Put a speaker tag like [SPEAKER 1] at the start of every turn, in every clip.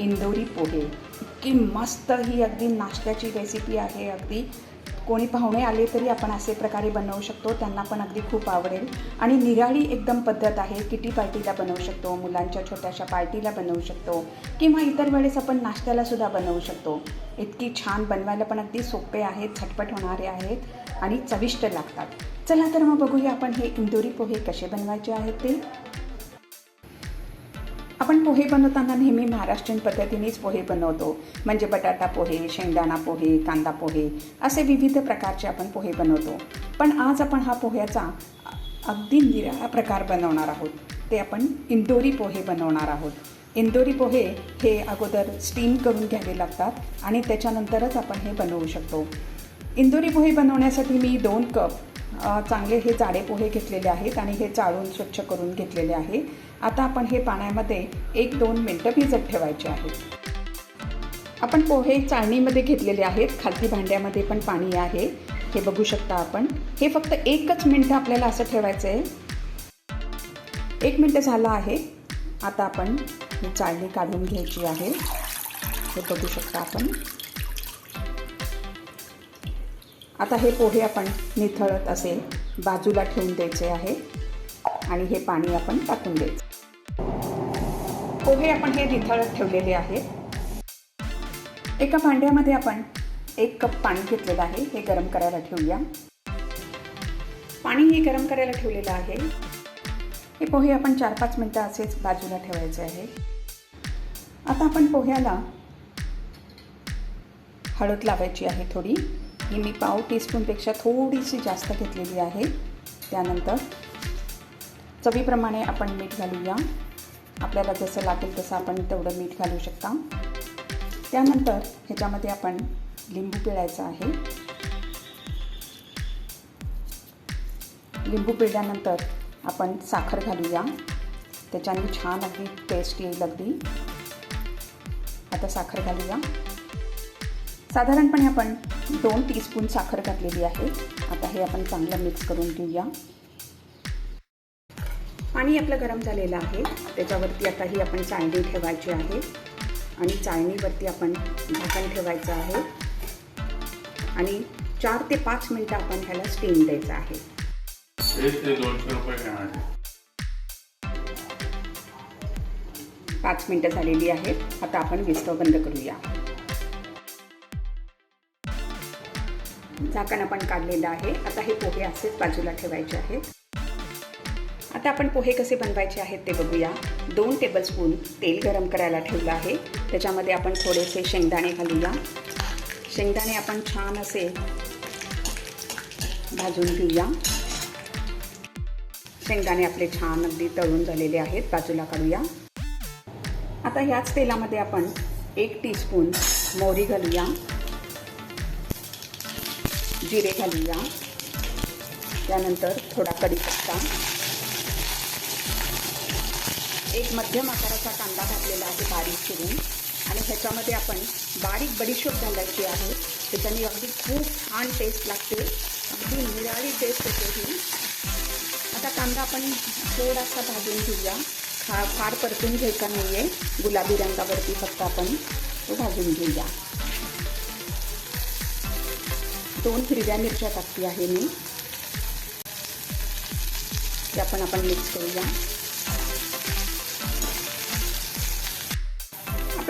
[SPEAKER 1] इंदोरी पोहे. इतकी मस्त ही अगदी नाश्त्याची रेसिपी आहे अगदी. कोणी पाहुणे आले तरी आपण असे प्रकारे बनवू शकतो त्यांना पण अगदी खूप आवडेल. आणि निराळी एकदम पद्धत आहे किटी पार्टीला बनवू शकतो मुलांच्या छोट्याशा पार्टीला बनवू शकतो किंवा इतर वेळेस आपण नाश्त्यालासुद्धा बनवू शकतो. इतकी छान बनवायला पण अगदी सोपे आहेत झटपट होणारे आहेत आणि चविष्ट लागतात. चला तर मग बघूया आपण हे इंदोरी पोहे कसे बनवायचे आहेत ते. आपण पोहे बनवताना नेहमी महाराष्ट्रीयन पद्धतीनेच पोहे बनवतो. म्हणजे बटाटा पोहे शेंगदाणा पोहे कांदा पोहे असे विविध प्रकारचे आपण पोहे बनवतो. पण आज आपण हा पोह्याचा अगदी निराळा प्रकार बनवणार आहोत. ते आपण इंदोरी पोहे बनवणार आहोत. इंदोरी पोहे हे अगोदर स्टीम करून घ्यावे लागतात आणि त्याच्यानंतरच आपण हे बनवू शकतो. इंदोरी पोहे बनवण्यासाठी मी दोन कप चांगले हे जाडे पोहे घेतलेले आहेत आणि हे चाळून स्वच्छ करून घेतलेले आहे. आता आपण हे पाण्यामध्ये एक दोन मिनटं भिजत ठेवायचे आहेत. आपण पोहे चाळणीमध्ये घेतलेले आहेत. खालती भांड्यामध्ये पण पाणी आहे. हे बघू शकता आपण. हे फक्त एकच मिनटं आपल्याला असं ठेवायचं आहे. एक मिनटं झालं आहे. आता आपण ही चाळणी काढून घ्यायची आहे. हे बघू शकता आपण. आता हे पोहे आपण निथळत असे बाजूला ठेवून द्यायचे आहे. आणि हे पाणी आपण टाकून द्यायचं पोहे आपण हे निथळत ठेवलेले आहेत. एका भांड्यामध्ये आपण एक कप पाणी घेतलेलं आहे हे गरम करायला ठेवूया. पाणी हे गरम करायला ठेवलेलं आहे. हे पोहे आपण चार पाच मिनटं असेच बाजूला ठेवायचे आहे. आता आपण पोह्याला हळद लावायची आहे थोडी. ही मी पाव टीस्पूनपेक्षा थोडीशी जास्त घेतलेली आहे. त्यानंतर चवीप्रमाणे आपण मीठ घालूया. आपल्याला जसं लागेल तसं आपण तेवढं मीठ घालू शकता. त्यानंतर ह्याच्यामध्ये आपण लिंबू पिळायचा आहे. लिंबू पिळल्यानंतर आपण साखर घालूया. त्याच्याने छान अगदी टेस्ट येईल अगदी. आता साखर घालूया. साधारणपणे आपण दोन टीस्पून साखर घातलेली आहे. आता हे आपण चांगलं मिक्स करून घेऊया. पाणी आपलं गरम झालेलं आहे. त्याच्यावरती आता ही आपण चाळणी ठेवायची आहे. आणि चाळणीवरती आपण झाकण ठेवायचं आहे. आणि चार ते पाच मिनटं आपण ह्याला स्टीम द्यायचं आहे. पाच मिनटं झालेली आहेत. आता आपण विस्तव बंद करूया. झाकण आपण काढलेलं आहे. आता हे पोहे असेच बाजूला ठेवायचे आहेत. आता आपण पोहे कसे बनवायचे आहेत ते बघूया. दोन टेबलस्पून तेल गरम करायला ठेवलं आहे. त्याच्यामध्ये आपण थोडेसे शेंगदाणे घालूया. शेंगदाणे आपण छान असे भाजून घेऊया. शेंगदाणे आपले छान अगदी तळून झालेले आहेत. बाजूला काढूया. आता ह्याच तेलामध्ये आपण एक टीस्पून मोहरी घालूया. जिरे घालूया. त्यानंतर थोडा कढीपत्ता. एक मध्यम आकाराचा कांदा घातलेला आहे बारीक चिरून. आणि ह्याच्यामध्ये आपण बारीक बडीशोप घालायची आहे. त्याच्याने अगदी खूप छान टेस्ट लागते. अगदी निराळी टेस्ट येते ही आता कांदा आपण थोडासा भाजून घेऊया. खा फार परतून घ्यायचा नाही आहे गुलाबी रंगावरती फक्त आपण तो भाजून घेऊया. दोन हिरव्या मिरच्या टाकली आहे मी. ते आपण आपण मिक्स करूया.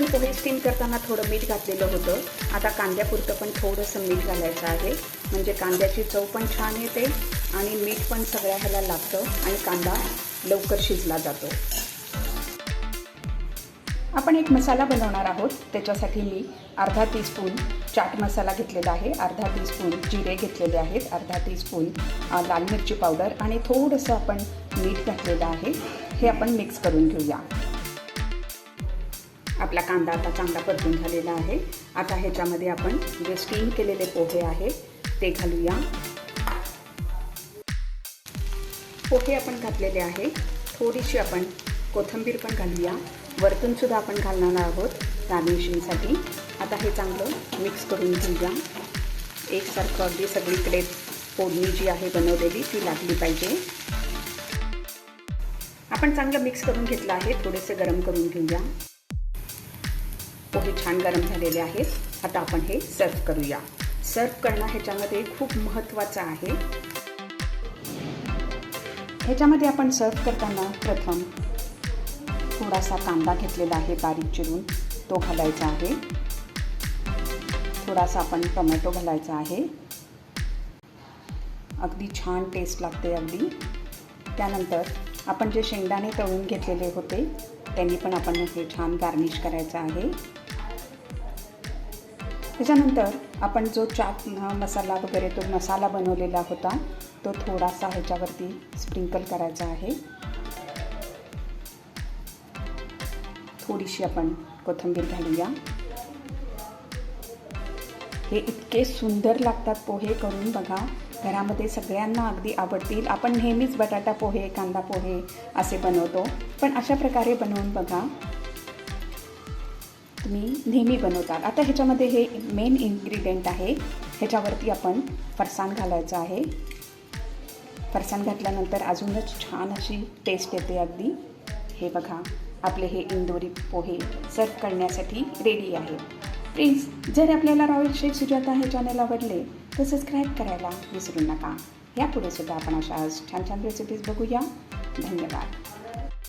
[SPEAKER 1] आपण पोहे स्टीम करताना थोडं मीठ घातलेलं होतं. आता कांद्यापुरतं पण थोडंसं मीठ घालायचं आहे. म्हणजे कांद्याची चव पण छान येते आणि मीठ पण सगळ्या ह्याला लागतं आणि कांदा लवकर शिजला जातो. आपण एक मसाला बनवणार आहोत. त्याच्यासाठी मी अर्धा टीस्पून चाट मसाला घेतलेला आहे. अर्धा टीस्पून जिरे घेतलेले आहेत. अर्धा टीस्पून लाल मिरची पावडर आणि थोडंसं आपण मीठ घातलेलं आहे. हे आपण मिक्स करून घेऊया. आपला कांदा आता चांगला परतून झालेला आहे. आता ह्याच्यामध्ये आपण जे स्टीम केलेले पोहे आहे ते घालूया. पोहे आपण घातलेले आहे. थोडीशी आपण कोथिंबीर पण घालूया. वरतूनसुद्धा आपण घालणार आहोत गार्निशिंगसाठी आता हे चांगलं मिक्स करून घेऊया. एकसारखं अगदी सगळीकडे फोडणी जी आहे बनवलेली ती लागली पाहिजे. आपण चांगलं मिक्स करून घेतलं आहे. थोडेसे गरम करून घेऊया. पोहे छान गरम झालेले आहेत. आता आपण हे सर्व करूया. सर्व करणं ह्याच्यामध्ये खूप महत्त्वाचं आहे. ह्याच्यामध्ये आपण सर्व करताना प्रथम थोडासा कांदा घेतलेला आहे बारीक चिरून. तो घालायचा आहे. थोडासा आपण टोमॅटो घालायचा आहे. अगदी छान टेस्ट लागते अगदी. त्यानंतर आपण जे शेंगदाणे तळून घेतलेले होते त्यांनी पण आपण हे छान गार्निश करायचं आहे. त्याच्यानंतर आपण जो चाट मसाला वगैरे तो मसाला बनवलेला होता तो थोडासा ह्याच्यावरती स्प्रिंकल करायचा आहे. थोडीशी आपण कोथिंबीर घालूया. हे इतके सुंदर लागतात पोहे करून बघा. घरामध्ये सगळ्यांना अगदी आवडतील. आपण नेहमीच बटाटा पोहे कांदा पोहे असे बनवतो. पण अशा प्रकारे बनवून बघा. तुम्ही नेहमी बनवतात. आता ह्याच्यामध्ये हे मेन इन्ग्रेडियंट आहे. ह्याच्यावरती आपण फरसाण घालायचं आहे. फरसाण घातल्यानंतर अजूनच छान अशी टेस्ट येते अगदी. हे बघा आपले हे इंदोरी पोहे सर्व करण्यासाठी रेडी आहे. प्लीज जर आपल्याला रॉयल शेख सुजाता हे चॅनल आवडले तर सबस्क्राईब करायला विसरू नका. यापुढे सुद्धा आपण अशा छान छान रेसिपीज बघूया. धन्यवाद.